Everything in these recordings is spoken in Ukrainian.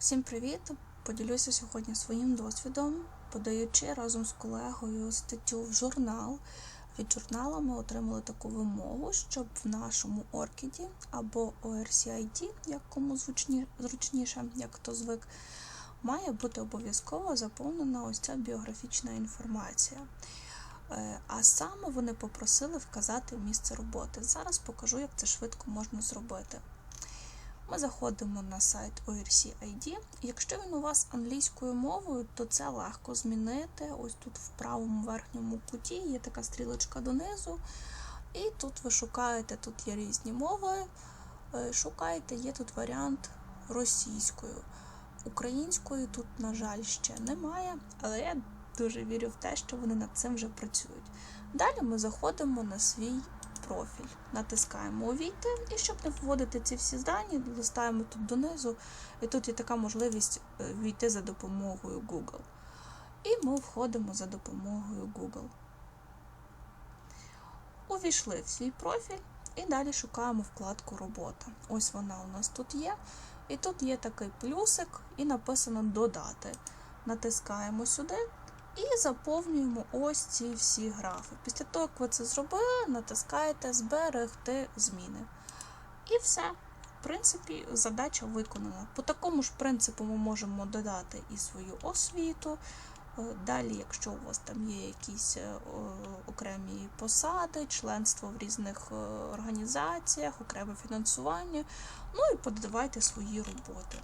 Всім привіт! Поділюся сьогодні своїм досвідом, подаючи разом з колегою статтю в журнал. Від журналу ми отримали таку вимогу, щоб в нашому оркіді або ORCID, як кому зручніше, як хто звик, має бути обов'язково заповнена ось ця біографічна інформація. Е, А саме вони попросили вказати місце роботи. Зараз покажу, як це швидко можна зробити. Ми заходимо на сайт ORC-ID. Якщо він у вас англійською мовою, то це легко змінити. Ось тут в правому верхньому куті є така стрілочка донизу. І тут ви шукаєте, тут є різні мови. Е, Шукаєте, є тут варіант російською. Української тут, на жаль, ще немає, але я дуже вірю в те, що вони над цим вже працюють. Далі ми заходимо на свій профіль, натискаємо увійти, і щоб не вводити ці всі дані, листаємо тут донизу, і тут є така можливість е, війти за допомогою Google. І ми входимо за допомогою Google. Увійшли в свій профіль і далі шукаємо вкладку Робота. Ось вона у нас тут є. І тут є такий плюсик, і написано Додати. Натискаємо сюди і заповнюємо ось ці всі графи. Після того, як ви це зробили, натискаєте Зберегти зміни. І все. В принципі, задача виконана. По такому ж принципу ми можемо додати і свою освіту. Е, Далі, якщо у вас там є якісь е, окремі посади, членство в різних е, організаціях, окреме фінансування, ну і подавайте свої роботи.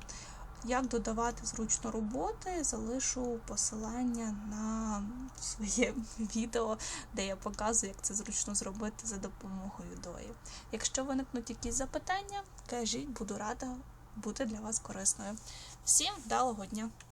Як додавати зручно роботи, залишу посилання на своє відео, де я показую, як це зручно зробити за допомогою дої. Якщо виникнуть якісь запитання, кажіть, буду рада бути для вас корисною. Всім вдалого дня!